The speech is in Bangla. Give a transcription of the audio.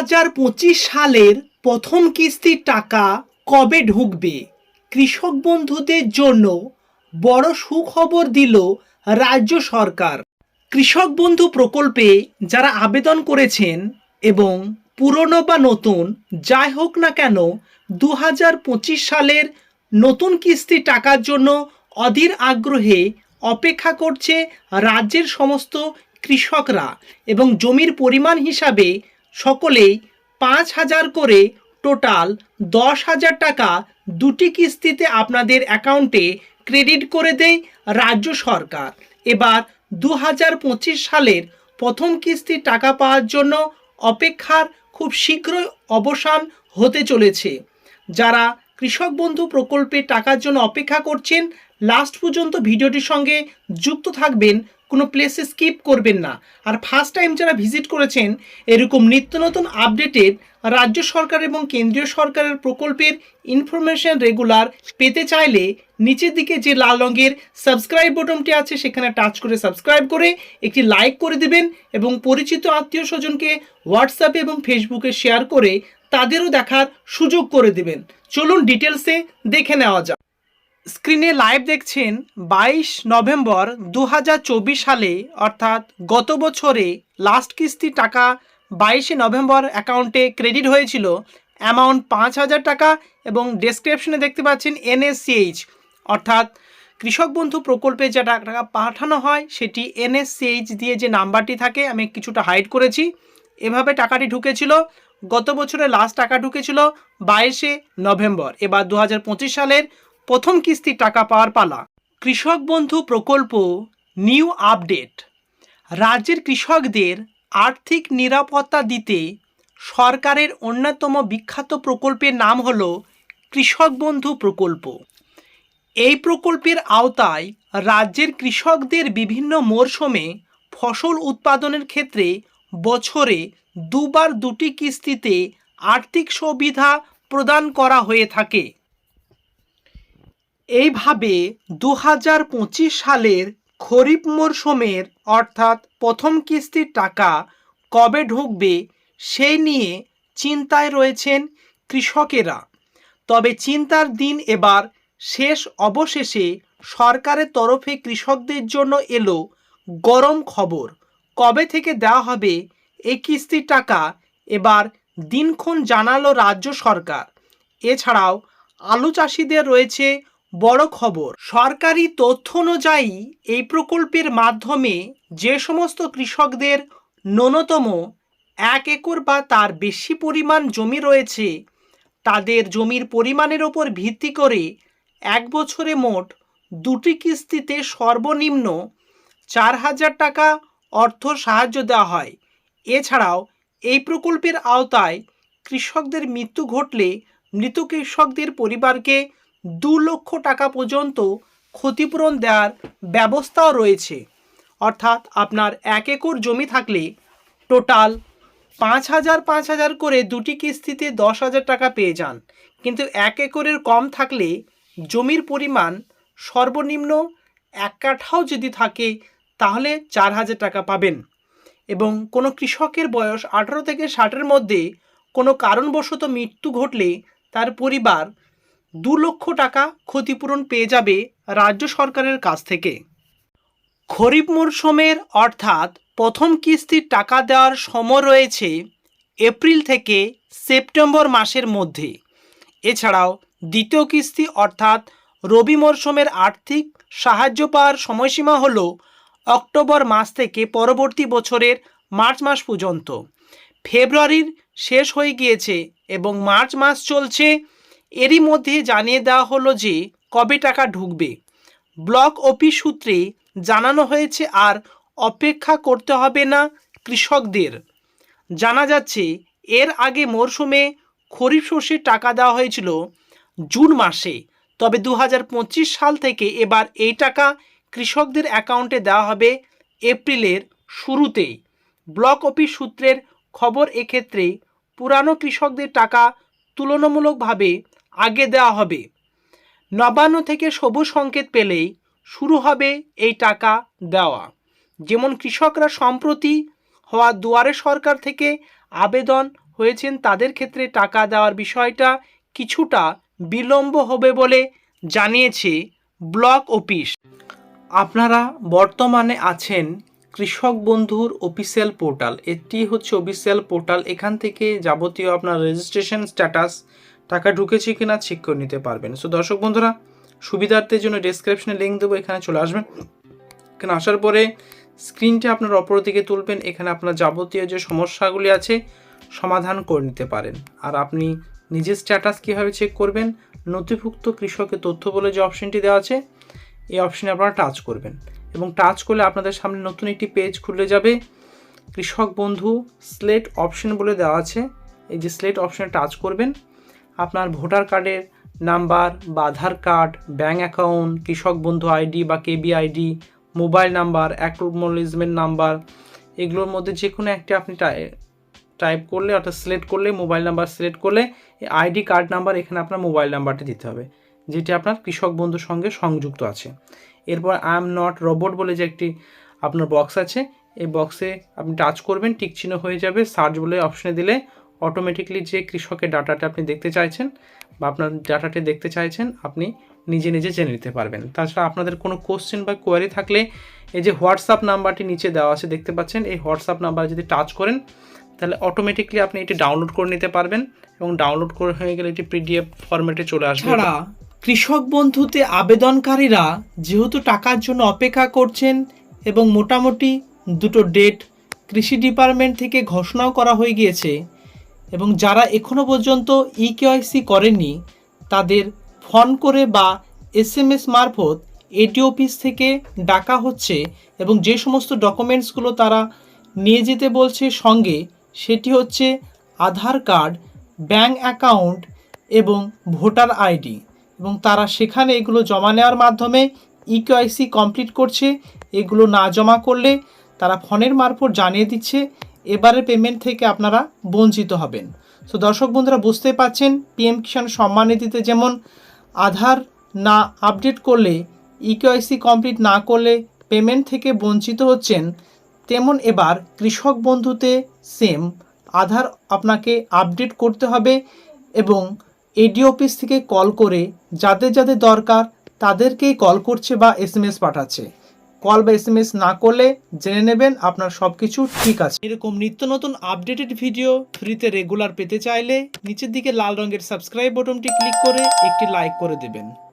হাজার পঁচিশ সালের প্রথম কিস্তির টাকা কবে ঢুকবে? কৃষক বন্ধুদের জন্য বড় সুখবর দিল রাজ্য সরকার। কৃষক বন্ধু প্রকল্পে যারা আবেদন করেছেন এবং পুরনো বা নতুন, যাই হোক না কেন দু হাজার পঁচিশ সালের নতুন কিস্তি টাকার জন্য অধীর আগ্রহে অপেক্ষা করছে রাজ্যের সমস্ত কৃষকরা এবং জমির পরিমাণ হিসাবে সকলেই পাঁচ হাজার করে টোটাল দশ হাজার টাকা দুটি কিস্তিতে আপনাদের অ্যাকাউন্টে ক্রেডিট করে দেয় রাজ্য সরকার। এবার দু হাজার পঁচিশ সালের প্রথম কিস্তির টাকা পাওয়ার জন্য অপেক্ষার খুব শীঘ্রই অবসান হতে চলেছে। যারা কৃষক বন্ধু প্রকল্পে টাকার জন্য অপেক্ষা করছেন লাস্ট পর্যন্ত ভিডিওটির সঙ্গে যুক্ত থাকবেন। কোনো প্লেসে স্কিপ করবেন না। আর ফার্স্ট টাইম যারা ভিজিট করেছেন, এরকম নিত্য নতুন আপডেটেড রাজ্য সরকার এবং কেন্দ্রীয় সরকারের প্রকল্পের ইনফরমেশন রেগুলার পেতে চাইলে নিচের দিকে যে লাল রঙের সাবস্ক্রাইব বটনটি আছে, সেখানে টাচ করে সাবস্ক্রাইব করে একটি লাইক করে দিবেন এবং পরিচিত আত্মীয় স্বজনকে হোয়াটসঅ্যাপে এবং ফেসবুকে শেয়ার করে তাদেরও দেখার সুযোগ করে দিবেন। চলুন ডিটেলসে দেখে নেওয়া যাক। স্ক্রিনে লাইভ দেখছেন বাইশ নভেম্বর দু হাজার চব্বিশ সালে, অর্থাৎ গত বছরে লাস্ট কিস্তি টাকা বাইশে নভেম্বর অ্যাকাউন্টে ক্রেডিট হয়েছিল অ্যামাউন্ট পাঁচ হাজার টাকা এবং ডেসক্রিপশনে দেখতে পাচ্ছেন এনএসসিএইচ অর্থাৎ কৃষক বন্ধু প্রকল্পে যে টাকা পাঠানো হয় সেটি এনএসসিএইচ দিয়ে যে নাম্বারটি থাকে, আমি কিছুটা হাইড করেছি। এভাবে টাকাটি ঢুকেছিল। গত বছরে লাস্ট টাকা ঢুকেছিল বাইশে নভেম্বর। এবার দু হাজার পঁচিশ সালের প্রথম কিস্তির টাকা পাওয়ার পালা। কৃষক বন্ধু প্রকল্প নিউ আপডেট। রাজ্যের কৃষকদের আর্থিক নিরাপত্তা দিতে সরকারের অন্যতম বিখ্যাত প্রকল্পের নাম হল কৃষক বন্ধু প্রকল্প। এই প্রকল্পের আওতায় রাজ্যের কৃষকদের বিভিন্ন মরশুমে ফসল উৎপাদনের ক্ষেত্রে বছরে দুবার দুটি কিস্তিতে আর্থিক সুবিধা প্রদান করা হয়ে থাকে। এইভাবে দু হাজার পঁচিশ সালের খরিফ মরশুমের অর্থাৎ প্রথম কিস্তির টাকা কবে ঢুকবে সেই নিয়ে চিন্তায় রয়েছেন কৃষকেরা। তবে চিন্তার দিন এবার শেষ অবশেষে সরকারের তরফে কৃষকদের জন্য এলো গরম খবর। কবে থেকে দেওয়া হবে এই কিস্তির টাকা, এবার দিনক্ষণ জানালো রাজ্য সরকার। এছাড়াও আলু চাষিদের রয়েছে বড় খবর। সরকারি তথ্য অনুযায়ী, এই প্রকল্পের মাধ্যমে যে সমস্ত কৃষকদের ন্যূনতম এক একর বা তার বেশি পরিমাণ জমি রয়েছে, তাদের জমির পরিমাণের ওপর ভিত্তি করে এক বছরে মোট দুটি কিস্তিতে সর্বনিম্ন চার হাজার টাকা অর্থ সাহায্য দেওয়া হয়। এছাড়াও, এই প্রকল্পের আওতায় কৃষকদের মৃত্যু ঘটলে মৃত কৃষকদের পরিবারকে দু লক্ষ টাকা পর্যন্ত ক্ষতিপূরণ দেওয়ার ব্যবস্থাও রয়েছে। অর্থাৎ আপনার এক একর জমি থাকলে টোটাল পাঁচ হাজার পাঁচ হাজার করে দুটি কিস্তিতে দশ হাজার টাকা পেয়ে যান। কিন্তু এক একরের কম থাকলে জমির পরিমাণ সর্বনিম্ন এক কাঠাও যদি থাকে, তাহলে চার হাজার টাকা পাবেন। এবং কোনো কৃষকের বয়স আঠারো থেকে ষাটের মধ্যে কোনো কারণবশত মৃত্যু ঘটলে তার পরিবার দু লক্ষ টাকা ক্ষতিপূরণ পেয়ে যাবে রাজ্য সরকারের কাছ থেকে। খরিফ মরশুমের অর্থাৎ প্রথম কিস্তির টাকা দেওয়ার সময় রয়েছে এপ্রিল থেকে সেপ্টেম্বর মাসের মধ্যে। এছাড়াও দ্বিতীয় কিস্তি অর্থাৎ রবি মরশুমের আর্থিক সাহায্য পাওয়ার সময়সীমা হল অক্টোবর মাস থেকে পরবর্তী বছরের মার্চ মাস পর্যন্ত। ফেব্রুয়ারির শেষ হয়ে গিয়েছে এবং মার্চ মাস চলছে এরই মধ্যে জানিয়ে দেওয়া হলো যে কবে টাকা ঢুকবে। ব্লক অফিস সূত্রে জানানো হয়েছে আর অপেক্ষা করতে হবে না কৃষকদের। জানা যাচ্ছে, এর আগে মরশুমে খরিফ শস্যের টাকা দেওয়া হয়েছিল জুন মাসে। তবে দু হাজার পঁচিশ সাল থেকে এবার এই টাকা কৃষকদের অ্যাকাউন্টে দেওয়া হবে এপ্রিলের শুরুতেই ব্লক অফিস সূত্রের খবর এক্ষেত্রে পুরানো কৃষকদের টাকা তুলনামূলকভাবে আগে দেওয়া হবে। নবান্ন থেকে সবুজ সংকেত পেলেই শুরু হবে এই টাকা দেওয়া। যেমন কৃষকরা সম্প্রতি হওয়া দুয়ারে সরকার থেকে আবেদন হয়েছেন, তাদের ক্ষেত্রে টাকা দেওয়ার বিষয়টা কিছুটা বিলম্ব হবে বলে জানিয়েছে ব্লক অফিস। আপনারা বর্তমানে আছেন কৃষক বন্ধুর অফিসিয়াল পোর্টাল। এটি হচ্ছে অফিসিয়াল পোর্টাল। এখান থেকে যাবতীয় আপনার রেজিস্ট্রেশন স্ট্যাটাস টাকা ঢুকেছে কি না চেক করে নিতে পারবেন। সো দর্শক বন্ধুরা সুবিধার্থের জন্য ডেসক্রিপশনে লিঙ্ক দেবো, এখানে চলে আসবেন। এখানে আসার পরে স্ক্রিনটা আপনার অপর দিকে তুলবেন, এখানে আপনার যাবতীয় যে সমস্যাগুলি আছে, সমাধান করে নিতে পারেন। আর আপনি নিজের স্ট্যাটাস কীভাবে চেক করবেন, নথিভুক্ত কৃষকের তথ্য বলে যে অপশনটি দেওয়া আছে, এই অপশনে আপনারা টাচ করবেন। এবং টাচ করলে আপনাদের সামনে নতুন একটি পেজ খুলে যাবে, কৃষক বন্ধু স্লেট অপশন বলে দেওয়া আছে। এই যে স্লেট অপশনে টাচ করবেন আপনার ভোটার কার্ডের নাম্বার বা আধার কার্ড ব্যাঙ্ক অ্যাকাউন্ট, কৃষক বন্ধু আইডি বা KB ID mobile number, acknowledgement number, এগুলোর মধ্যে যে কোনো একটি আপনি টাইপ করলে অর্থাৎ সিলেক্ট করলে, মোবাইল নাম্বার সিলেক্ট করলে আইডি কার্ড নাম্বার এখানে আপনার মোবাইল নাম্বারটি দিতে হবে, যেটি আপনার কৃষক বন্ধুর সঙ্গে সংযুক্ত আছে। এরপর আই এম নট রোবট বলে যে একটি আপনার বক্স আছে, এই বক্সে আপনি টাচ করবেন, টিক চিহ্ন হয়ে যাবে সার্চ বলে অপশনে দিলে অটোমেটিকলি যে কৃষকের ডাটাটা আপনি দেখতে চাইছেন বা আপনার ডাটাটি দেখতে চাইছেন, আপনি নিজে নিজে জেনে নিতে পারবেন। তাছাড়া আপনাদের কোনো কোশ্চেন বা কোয়ারি থাকলে এই যে হোয়াটসঅ্যাপ নাম্বারটি নিচে দেওয়া আছে, দেখতে পাচ্ছেন, এই হোয়াটসঅ্যাপ নাম্বার যদি টাচ করেন, তাহলে অটোমেটিকলি আপনি এটি ডাউনলোড করে নিতে পারবেন এবং ডাউনলোড করে হয়ে গেলে এটি পিডিএফ ফরম্যাটে চলে আসবে। কৃষক বন্ধুতে আবেদনকারীরা যেহেতু টাকার জন্য অপেক্ষা করছেন এবং মোটামুটি দুটো ডেট কৃষি ডিপার্টমেন্ট থেকে ঘোষণাও করা হয়ে গিয়েছে এবং যারা পর্যন্ত ই কেওয়াইসি করেননি, তাদের ফোন করে বা এস এম এস মারফত এটি অফিস থেকে ডাকা হচ্ছে এবং যে সমস্ত ডকুমেন্টসগুলো তারা নিয়ে যেতে বলছে সঙ্গে, সেটি হচ্ছে আধার কার্ড ব্যাঙ্ক অ্যাকাউন্ট এবং ভোটার আইডি। এবং তারা সেখানে এগুলো জমা নেওয়ার মাধ্যমে ইকেআইসি কমপ্লিট করছে। এগুলো না জমা করলে তারা ফোনের মারফত জানিয়ে দিচ্ছে এবারে পেমেন্ট থেকে আপনারা বঞ্চিত হবেন। তো দর্শক বন্ধুরা বুঝতে পাচ্ছেন পিএম কিষাণ সম্মান নিধিতে যেমন আধার না আপডেট করলে ইকেআইসি কমপ্লিট না করলে পেমেন্ট থেকে বঞ্চিত হচ্ছেন, তেমন এবার কৃষক বন্ধুতে সেম আধার আপনাকে আপডেট করতে হবে এবং এডি অফিস থেকে কল করে যাদের যাদের দরকার তাদেরকেই কল করছে বা এস পাঠাচ্ছে। কল বা এস না করলে জেনে নেবেন আপনার সব কিছু ঠিক আছে। এরকম নিত্য নতুন আপডেটেড ভিডিও ফ্রিতে রেগুলার পেতে চাইলে নিচের দিকে লাল রঙের সাবস্ক্রাইব বটনটি ক্লিক করে একটি লাইক করে দেবেন।